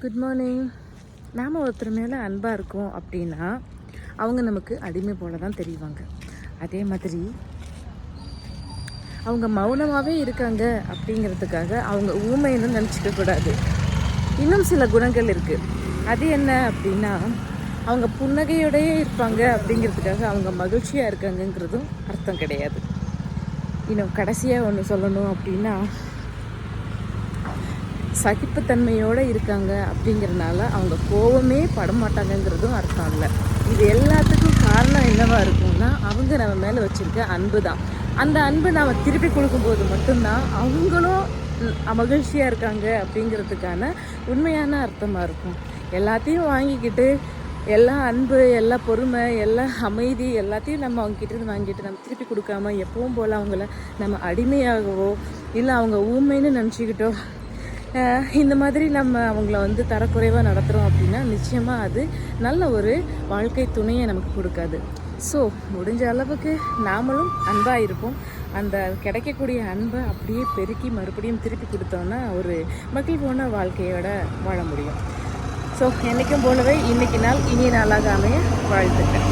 Good morning நாம் ஒருத்தர் மேலே அன்பாக இருக்கோம் அப்படின்னா அவங்க நமக்கு அடிமை போல தான் தெரிவாங்க. அதே மாதிரி அவங்க மௌனமாகவே இருக்காங்க அப்படிங்கிறதுக்காக அவங்க ஊமைன்னு நினச்சிக்க கூடாது. இன்னும் சில குணங்கள் இருக்குது அது என்ன அப்படின்னா அவங்க புன்னகையோடையே இருப்பாங்க அப்படிங்கிறதுக்காக அவங்க மகிழ்ச்சியாக இருக்காங்கங்கிறதும் அர்த்தம் கிடையாது. இன்னும் கடைசியாக ஒன்று சொல்லணும் அப்படின்னா சகிப்புத்தன்மையோடு இருக்காங்க அப்படிங்கிறனால அவங்க கோவமே படமாட்டாங்கங்கிறதும் அர்த்தம் இல்லை. இது எல்லாத்துக்கும் காரணம் என்னவாக இருக்கும்னா அவங்க நம்ம மேலே வச்சுருக்க அன்பு தான். அந்த அன்பு நாம் திருப்பி கொடுக்கும்போது மட்டும்தான் அவங்களும் மகிழ்ச்சியாக இருக்காங்க அப்படிங்கிறதுக்கான உண்மையான அர்த்தமாக இருக்கும். எல்லாத்தையும் வாங்கிக்கிட்டு எல்லா அன்பு எல்லா பொறுமை எல்லா அமைதி எல்லாத்தையும் நம்ம அவங்க வாங்கிட்டு நம்ம திருப்பி கொடுக்காம எப்பவும் போல் அவங்கள நம்ம அடிமையாகவோ இல்லை அவங்க ஊமைன்னு நினச்சிக்கிட்டோ இந்த மாதிரி நம்ம அவங்கள வந்து தரக்குறைவாக நடத்துகிறோம் அப்படின்னா நிச்சயமாக அது நல்ல ஒரு வாழ்க்கை துணையை நமக்கு கொடுக்காது. ஸோ முடிஞ்ச அளவுக்கு நாமளும் அன்பாக இருப்போம். அந்த கிடைக்கக்கூடிய அன்பை அப்படியே பெருக்கி மறுபடியும் திருப்பி கொடுத்தோன்னா ஒரு மகிழ்வான வாழ்க்கையோட வாழ முடியும். ஸோ என்றைக்கும் போலவே இன்றைக்கு நாள் இனிய நாளாக அமைய வாழ்த்துக்கள்.